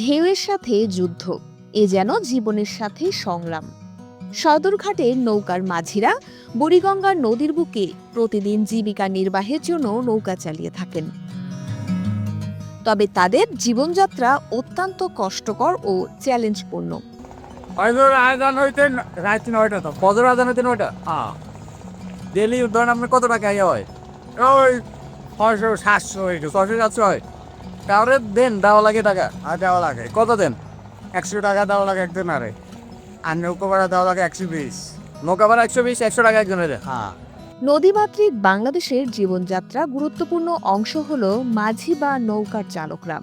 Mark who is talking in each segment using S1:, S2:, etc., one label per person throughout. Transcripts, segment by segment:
S1: ঢেউয়ের সাথে যুদ্ধ, এ যেন জীবনের সাথে সংগ্রাম। সদরঘাটে নৌকার মাঝিরা বুড়িগঙ্গার নদীর বুকে প্রতিদিন জীবিকা নির্বাহের জন্য নৌকা চালিয়ে থাকেন। তবে তাদের জীবনযাত্রা অত্যন্ত কষ্টকর ও চ্যালেঞ্জপূর্ণ।
S2: নয়টা তো? ডেলি আপনার কত টাকা হয়। কাউরে দেন দেওয়া লাগে টাকা। আর দেওয়া লাগে। কত দেন? একশো টাকা দেওয়া লাগে একজন আরে। আর নৌকো ভাড়া দেওয়া লাগে একশো বিশ। নৌকা ভাড়া একশো বিশ একশো টাকা একজনের। দেন হ্যাঁ।
S1: নদীমাতৃক বাংলাদেশের জীবনযাত্রা গুরুত্বপূর্ণ অংশ হল মাঝি বা নৌকার চালকরা।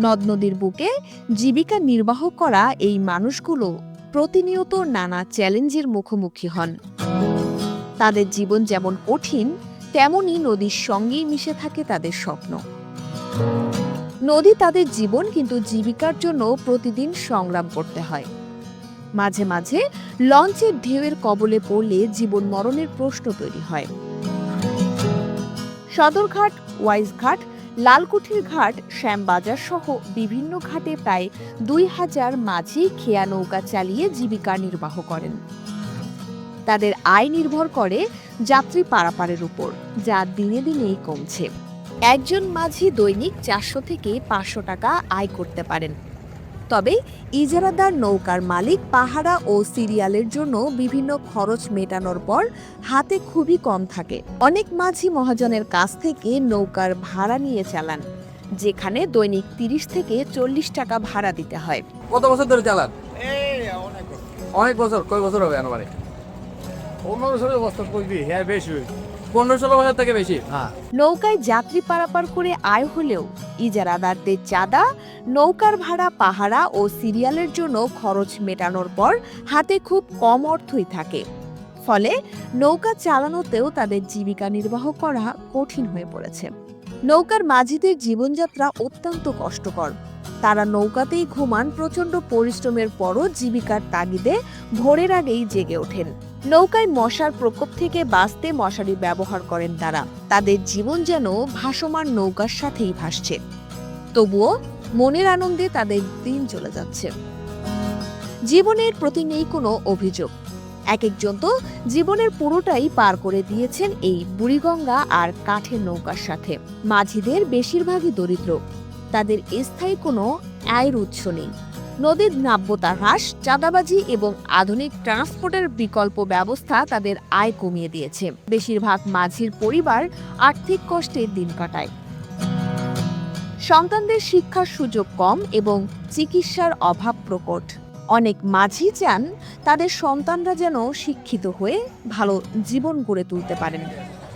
S1: নদ নদীর বুকে জীবিকা নির্বাহ করা এই মানুষগুলো প্রতিনিয়ত নানা চ্যালেঞ্জের মুখোমুখি হন। তাদের জীবন যেমন কঠিন তেমনই নদীর সঙ্গেই মিশে থাকে তাদের স্বপ্ন। নদী তাদের জীবন কিন্তু জীবিকার জন্য প্রতিদিন সংগ্রাম করতে হয়। মাঝে মাঝে লঞ্চের ঢেউয়ের কবলে পড়লে জীবন মরণের প্রশ্ন তৈরি হয়। সদরঘাট ওয়াইজঘাট লালকুঠির ঘাট, শ্যামবাজার সহ বিভিন্ন ঘাটে প্রায় দুই হাজার মাঝি খেয়া নৌকা চালিয়ে জীবিকা নির্বাহ করেন। তাদের আয় নির্ভর করে যাত্রী পারাপারের উপর, যা দিনে দিনেই কমছে। একজন মাঝি দৈনিক চারশো থেকে পাঁচশো টাকা আয় করতে পারেন। তবে ইজারাদার নৌকার মালিক পাহারা ও সিরিয়ালের জন্য বিভিন্ন খরচ মেটানোর পর হাতে খুবই কম থাকে। অনেক মাঝি মহাজনের কাছ থেকে নৌকার ভাড়া নিয়ে চালান যেখানে দৈনিক তিরিশ থেকে চল্লিশ টাকা ভাড়া দিতে হয়।
S2: কত বছর ধরে চালান? অনেক বছর। কয় বছর হবে আনুমানিক?
S3: পনেরো ষোলো বছর করবি হ্যাঁ বেশি
S2: পনেরো ষোলো বছর থেকে বেশি।
S3: হ্যাঁ।
S1: নৌকায় যাত্রী পারাপার করে আয় হলেও ইজারাদারদের চাঁদা নৌকার ভাড়া পাহারা ও সিরিয়ালের জন্য খরচ মেটানোর পর হাতে খুব কম অর্থই থাকে। ফলে নৌকা চালানোতেও তাদের জীবিকা নির্বাহ করা কঠিন হয়ে পড়েছে। নৌকার মাঝিদের জীবনযাত্রা অত্যন্ত কষ্টকর। তারা নৌকাতেই ঘুমান প্রচণ্ড পরিশ্রমের পরও জীবিকার তাগিদে ভোরের আগেই জেগে ওঠেন। নৌকায় মশার প্রকোপ থেকে বাঁচতে মশারি ব্যবহার করেন তারা। তাদের জীবন যেন ভাসমান নৌকার সাথেই ভাসছে। তবুও মনের আনন্দে তাদের দিন চলে যাচ্ছে। জীবনের প্রতি নেই কোনো অভিযোগ। এক একজন তো জীবনের পুরোটাই পার করে দিয়েছেন এই বুড়িগঙ্গা আর কাঠের নৌকার সাথে। মাঝিদের বেশিরভাগই দরিদ্র। তাদের স্থায়ী কোনো আয়ের উৎস নেই। নদীর নাব্যতা হ্রাস, চাঁদাবাজি এবং আধুনিক ট্রান্সপোর্টের বিকল্প ব্যবস্থা তাদের আয় কমিয়ে দিয়েছে। বেশিরভাগ মাঝির পরিবার আর্থিক কষ্টে দিন কাটায়। সন্তানদের শিক্ষার সুযোগ কম এবং চিকিৎসার অভাব প্রকট। অনেক মাঝি চান তাদের সন্তানরা যেন শিক্ষিত হয়ে ভালো জীবন গড়ে তুলতে পারেন।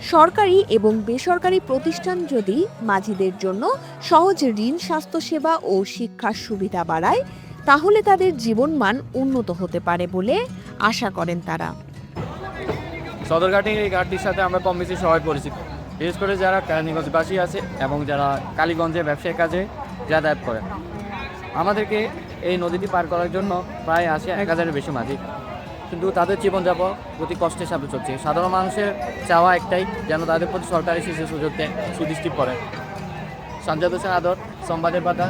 S1: সরকারি এবং বেসরকারি প্রতিষ্ঠান যদি মাঝিদের জন্য সহজ ঋণ, স্বাস্থ্যসেবা ও শিক্ষার সুবিধা বাড়ায় তাহলে তাদের জীবনমান উন্নত হতে পারে বলে আশা করেন তারা।
S4: সদরঘাটের এই ঘাটটির সাথে আমরা কম বেশি সবাই পরিচিত। বিশেষ করে যারা কেরানীগঞ্জবাসী আছে এবং যারা কালীগঞ্জে ব্যবসায়িক কাজে যাতায়াত করে। আমাদেরকে এই নদীটি পার করার জন্য প্রায় আসে এক হাজারের বেশি মাঝি কিন্তু তাদের জীবনযাপন অতি কষ্টের সাথে চলছে। সাধারণ মানুষের চাওয়া একটাই, যেন তাদের প্রতি সরকারি শিশু সুযোগ দেয়, সুদৃষ্টি পড়ে। সঞ্জয় হোসেন আদর, সংবাদের পাতা।